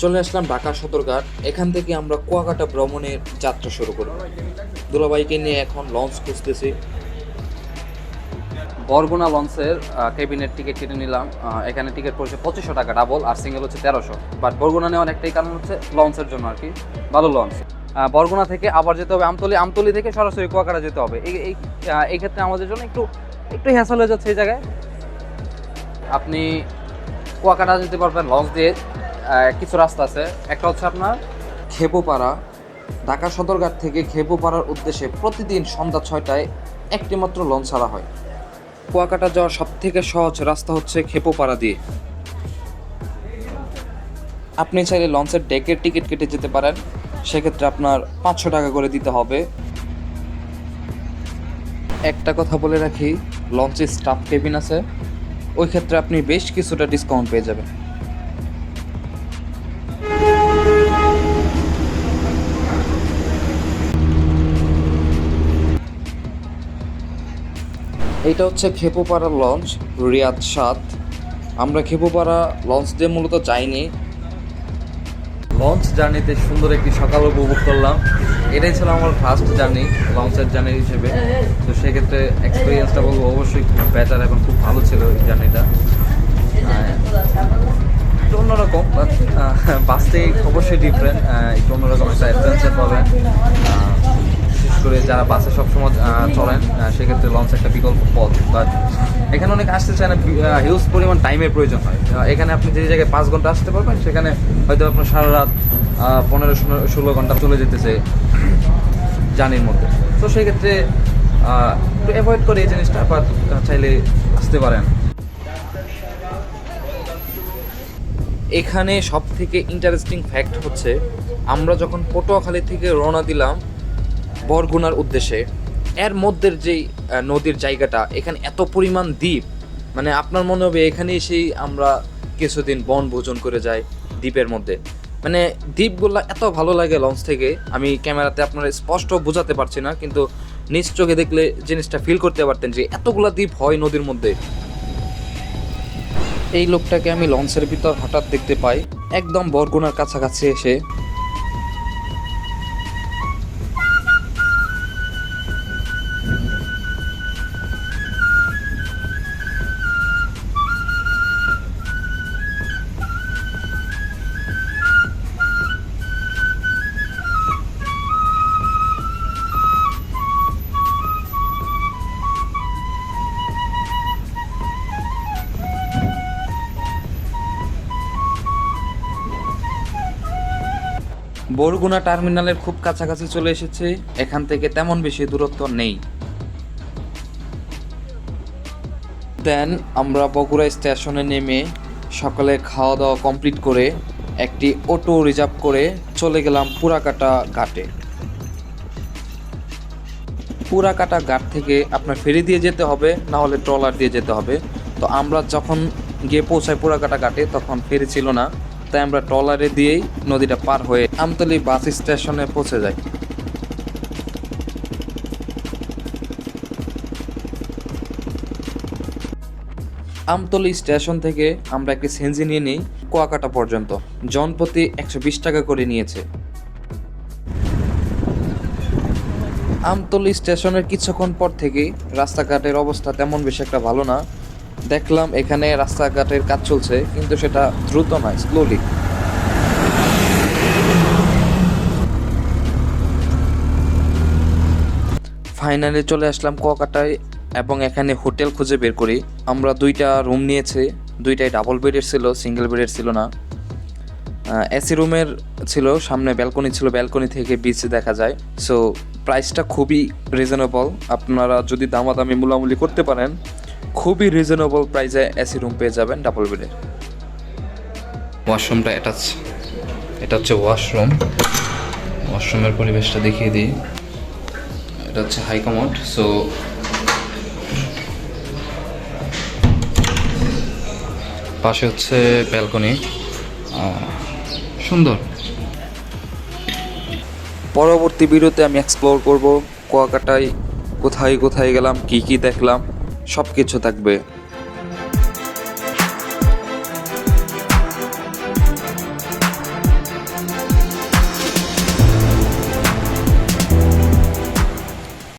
চলে আসলাম ঢাকা সদরঘাট। এখান থেকে আমরা কুয়াকাটা ভ্রমণের যাত্রা শুরু করব। দুলাভাইকে নিয়ে এখন লঞ্চ খুঁজতেছি। বরগুনা লঞ্চের কেবিনের টিকিট কেটে নিলাম। এখানে টিকিট পড়ছে পঁচিশশো টাকা ডাবল আর সিঙ্গেল হচ্ছে তেরোশো। বাট বরগুনা নেওয়ার একটাই কারণ হচ্ছে লঞ্চের জন্য আর কি। ভালো লঞ্চ। বরগুনা থেকে আবার যেতে হবে আমতলি। আমতলি থেকে সরাসরি কুয়াকাটা যেতে হবে। এই এই ক্ষেত্রে আমাদের জন্য একটু একটু হ্যাসল হয়ে যাচ্ছে এই জায়গায়। আপনি কুয়াকাটা যেতে পারবেন, লঞ্চ দিয়ে। কিছু রাস্তা আছে। একটা হচ্ছে আপনার খেপোপাড়া। ঢাকা সদরঘাট থেকে খেপোপাড়ার উদ্দেশ্যে প্রতিদিন সন্ধ্যা ছয়টায় একটি মাত্র লঞ্চ ছাড়া হয়। কুয়াকাটা যাওয়ার সব থেকে সহজ রাস্তা হচ্ছে খেপোপাড়া দিয়ে। আপনি চাইলে লঞ্চের ডেকের টিকিট কেটে যেতে পারেন। সেক্ষেত্রে আপনার পাঁচশো টাকা করে দিতে হবে। একটা কথা বলে রাখি লঞ্চে স্টাফ কেবিন আছে। ওই ক্ষেত্রে আপনি বেশ কিছুটা ডিসকাউন্ট পেয়ে যাবেন। এইটা হচ্ছে খেপুপাড়া লঞ্চ, রিয়াদ সাত আমরা খেপুপাড়া লঞ্চ দিয়ে মূলত যাইনি। লঞ্চ জার্নিতে সুন্দর একটি সকাল উপভোগ করলাম। এটাই ছিল আমার ফার্স্ট জার্নি লঞ্চের জার্নি হিসেবে। তো সেক্ষেত্রে এক্সপিরিয়েন্সটা বলব অবশ্যই খুব বেটার এবং খুব ভালো ছিল এই জার্নিটা একটু অন্যরকম বাট বাসতে অবশ্যই ডিফারেন্ট একটু অন্যরকম একটা অ্যাডভেঞ্চার পাবেন। করে যারা বাসে সবসময় চলেন সেক্ষেত্রে লঞ্চ একটা বিকল্প পথ। বাট এখানে অনেক আসতে চায় না হিউজ পরিমাণ টাইমের প্রয়োজন হয়। এখানে আপনি যে জায়গায় পাঁচ ঘণ্টা আসতে পারবেন, সেখানে হয়তো আপনার সারা রাত পনেরো, ষোলো ঘণ্টা চলে যেতেছে জার্নির মধ্যে। তো সেক্ষেত্রে একটু অ্যাভয়েড করে এই জিনিসটা বাট চাইলে আসতে পারেন। এখানে সব থেকে ইন্টারেস্টিং ফ্যাক্ট হচ্ছে, আমরা যখন পটুয়াখালী থেকে রওনা দিলাম বরগুনার উদ্দেশ্যে, এর মধ্যের যেই নদীর জায়গাটা, এখানে এত পরিমাণ দ্বীপ মানে আপনার মনে হবে এখানে এসেই আমরা কিছুদিন বনভোজন করে যাই দ্বীপের মধ্যে। মানে দ্বীপগুলো এত ভালো লাগে লঞ্চ থেকে, আমি ক্যামেরাতে আপনারা স্পষ্ট বোঝাতে পারছি না, কিন্তু নিজ চোখে দেখলে জিনিসটা ফিল করতে পারতেন যে এতগুলা দ্বীপ হয় নদীর মধ্যে। এই লোকটাকে আমি লঞ্চের ভিতর হঠাৎ দেখতে পাই, একদম বরগুনার কাছাকাছি এসে বরগুনা টার্মিনালের খুব কাছাকাছি চলে এসেছে। এখান থেকে তেমন বেশি দূরত্ব নেই। দেন আমরা বগুড়া স্টেশনে নেমে সকালে খাওয়া দাওয়া কমপ্লিট করে একটি অটো রিজার্ভ করে চলে গেলাম পুরাকাটা ঘাটে। পুরাকাটা ঘাট থেকে আপনার ফেরি দিয়ে যেতে হবে, না হলে ট্রলার দিয়ে যেতে হবে। তো আমরা যখন গিয়ে পৌঁছাই পুরাকাটা ঘাটে, তখন ফেরি ছিল না। তাই আমরা ট্রলারে দিয়েই নদীটা পার হয়ে আমতলি বাস স্টেশনে পৌঁছে যাই। আমতলি স্টেশন থেকে আমরা একটি সেনজি নিয়ে নিই কুয়াকাটা পর্যন্ত। জনপ্রতি একশো বিশ টাকা করে নিয়েছে। আমতলি স্টেশনের কিছুক্ষণ পর থেকেই রাস্তাঘাটের অবস্থা তেমন বেশি একটা ভালো না। দেখলাম এখানে রাস্তাঘাটের কাজ চলছে, কিন্তু সেটা দ্রুত নয় স্লোলি ফাইনালি চলে আসলাম কুয়াকাটায় এবং এখানে হোটেল খুঁজে বের করি। আমরা দুইটা রুম নিয়েছি, দুইটাই ডাবল বেডের ছিল সিঙ্গেল বেডের ছিল না। এসি রুমের ছিল, সামনে ব্যালকনি ছিল ব্যালকনি থেকে বিচ দেখা যায়। সো প্রাইসটা খুবই রিজনেবল আপনারা যদি দামাদামি, মূলামূলি করতে পারেন খুবই রিজনেবল প্রাইসে এসি রুম পেয়ে যাবেন ডাবল বেডের ওয়াশরুমটা অ্যাটাচ এটা হচ্ছে ওয়াশরুম ওয়াশরুমের পরিবেশটা দেখিয়ে দিই। এটা হচ্ছে হাই কমোড সো পাশে হচ্ছে ব্যালকনি সুন্দর। পরবর্তী ভিডিওতে আমি এক্সপ্লোর করব কুয়াকাটায় কোথায় কোথায় গেলাম কি কি দেখলাম। সব কিছু থাকবে।